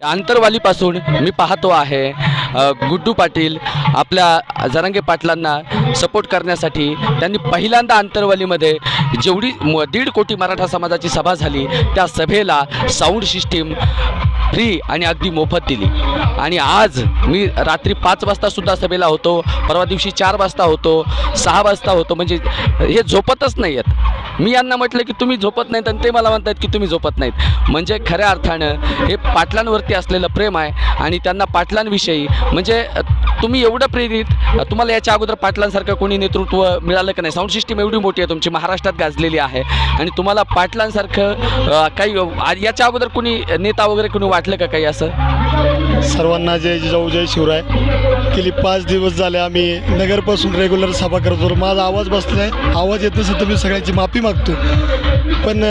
आंतरवालीपासून मी पाहतो आहे गुड्डू पाटील आपल्या जरांगे पाटलांना सपोर्ट करण्यासाठी त्यांनी पहिल्यांदा आंतरवालीमध्ये जेवढी म दीड कोटी मराठा समाजाची सभा झाली त्या सभेला साऊंड सिस्टीम फ्री आणि अगदी मोफत दिली. आणि आज मी रात्री पाच वाजतासुद्धा सभेला होतो परवा दिवशी चार वाजता होतो सहा वाजता होतो म्हणजे हे झोपतच नाही आहेत मी यांना म्हटलं की तुम्ही झोपत नाहीत आणि ते मला म्हणतात की तुम्ही झोपत नाहीत. म्हणजे खऱ्या अर्थानं हे पाटलांवरती असलेलं प्रेम आहे आणि त्यांना पाटलांविषयी म्हणजे तुम्ही एवढं प्रेरित तुम्हाला याच्या अगोदर पाटलांसारखं कोणी नेतृत्व मिळालं का नाही? साऊंड सिस्टीम एवढी मोठी आहे तुमची महाराष्ट्रात गाजलेली आहे. आणि तुम्हाला पाटलांसारखं काही याच्या अगोदर कोणी नेता वगैरे कोणी वाटलं का काही असं? सर्वांना जय जिजाऊ जय शिवराय. गेली पाच दिवस झाले आम्ही नगरपासून रेग्युलर सभा करतो माझा आवाज बसलाय. आवाज येत नसेल तर मी सगळ्यांची माफी मागतो. पण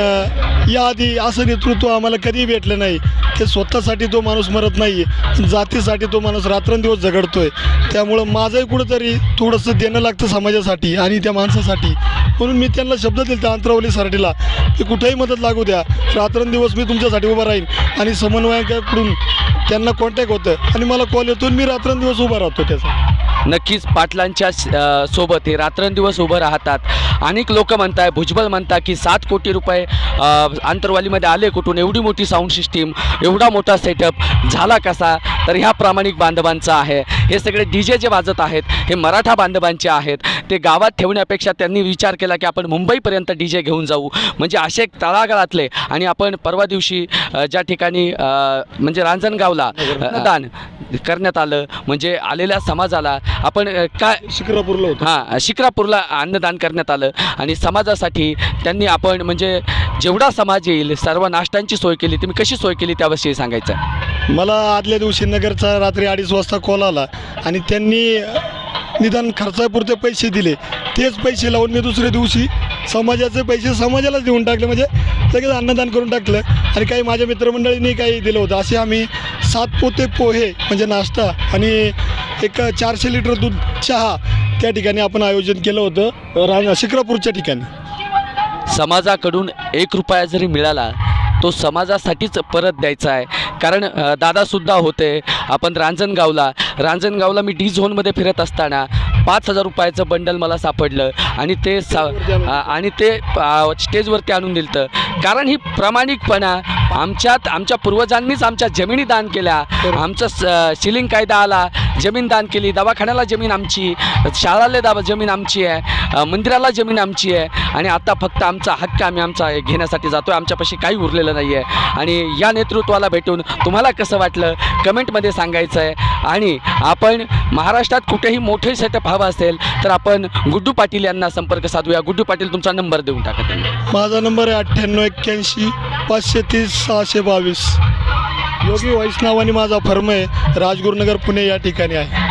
याआधी असं नेतृत्व आम्हाला कधीही भेटलं नाही. ते स्वतःसाठी तो माणूस मरत नाही जातीसाठी तो माणूस रात्रंदिवस झगडतो आहे त्यामुळं माझंही कुठंतरी थोडंसं देणं लागतं समाजासाठी आणि त्या माणसासाठी. म्हणून मी त्यांना शब्द दिला अंतरावली सराटीला की कुठेही मदत लागू द्या. रात्रंदिवस मी तुमच्यासाठी उभा राहीन. आणि समन्वयकाकडून त्यांना कॉन्टॅक्ट होतं. आणि मला कॉल येतो मी रात्रंदिवस उभा राहतो त्याचा. नक्कीच पाटलांच्या सोबत हे रात्रंदिवस उभं राहतात. अनेक लोक म्हणताय भुजबळ म्हणता की सात कोटी रुपये आंतरवालीमध्ये आले कुठून? एवढी मोठी साऊंड सिस्टीम एवढा मोठा सेटअप झाला कसा? तर ह्या प्रामाणिक बांधवांचा आहे. हे सगळे डी जे जे वाजत आहेत हे मराठा बांधवांचे आहेत ते गावात ठेवण्यापेक्षा त्यांनी विचार केला की आपण मुंबईपर्यंत डी जे घेऊन जाऊ. म्हणजे असे तळागाळातले आणि आपण परवा दिवशी ज्या ठिकाणी म्हणजे रांजणगावला दान करण्यात आलं म्हणजे आलेल्या समाजाला आपण काय शिक्रापूरला होतो. हां शिक्रापूरला अन्नदान करण्यात आलं आणि समाजासाठी त्यांनी आपण म्हणजे जेवढा समाज येईल सर्व नाश्त्यांची सोय केली. तुम्ही कशी सोय केली त्याविषयी सांगायचं. मला आदल्या दिवशी नगरचा रात्री अडीच वाजता कॉल आला. आणि त्यांनी निदान खर्चापुरते पैसे दिले. तेच पैसे लावून मी दुसऱ्या दिवशी समाजाचे पैसे समाजालाच देऊन टाकले. म्हणजे लगेच अन्नदान करून टाकलं. आणि काही माझ्या मित्रमंडळींनी काही दिलं होतं. असे आम्ही सात पोते पोहे म्हणजे नाश्ता आणि एक चारशे लिटर दूध चहा त्या ठिकाणी आपण आयोजन केलं होतं. रा शिक्रापूरच्या ठिकाणी. समाजाकडून एक रुपया जरी मिळाला तो समाजासाठीच परत द्यायचा आहे. कारण दादासुद्धा होते. आपण रांजणगावला रांजणगावला मी डी झोनमध्ये फिरत असताना पाच हजार रुपयाचं बंडल मला सापडलं आणि ते सा आणि ते स्टेजवरती आणून दिलं कारण ही प्रामाणिकपणा आमच्यात आमच्या पूर्वजांनीच आमच्या जमिनी दान केल्या. आमचं स शिलिंग कायदा आला जमीन दान केली दवाखान्याला जमीन आमची शाळाला दावा जमीन आमची आहे मंदिराला जमीन आमची आहे आणि आता फक्त आमचा हक्क आम्ही आमचा घेण्यासाठी जातो आहे आमच्यापाशी काही उरलेलं नाही आहे आणि या नेतृत्वाला भेटून तुम्हाला कसं वाटलं? कमेंटमध्ये सांगायचं आहे आणि आपण महाराष्ट्रात कुठेही मोठे सेटअप हवं असेल तर आपण गुड्डू पाटील यांना संपर्क साधूया. गुड्डू पाटील तुमचा नंबर देऊन टाका त्यांनी. माझा नंबर आहे अठ्ठ्याण्णव एक्क्याऐंशी पाचशे तीस सहाशे बावीस. योगी व्हाईस नावाने माझा फर्म आहे. राजगुरुनगर पुणे या ठिकाणी आहे.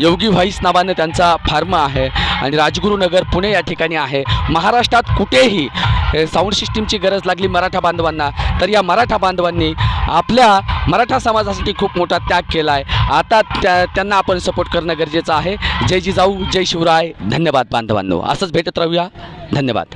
योगी व्हाईस नावानं त्यांचा फार्म आहे आणि राजगुरुनगर पुणे या ठिकाणी आहे. महाराष्ट्रात कुठेही साऊंड सिस्टीमची गरज लागली मराठा बांधवांना. तर या मराठा बांधवांनी आपल्या मराठा समाजासाठी खूप मोठा त्याग केला आहे आता त्या त्यांना आपण सपोर्ट करणं गरजेचं आहे. जय जिजाऊ जय शिवराय. धन्यवाद बांधवांनो. असंच भेटत राहूया. धन्यवाद.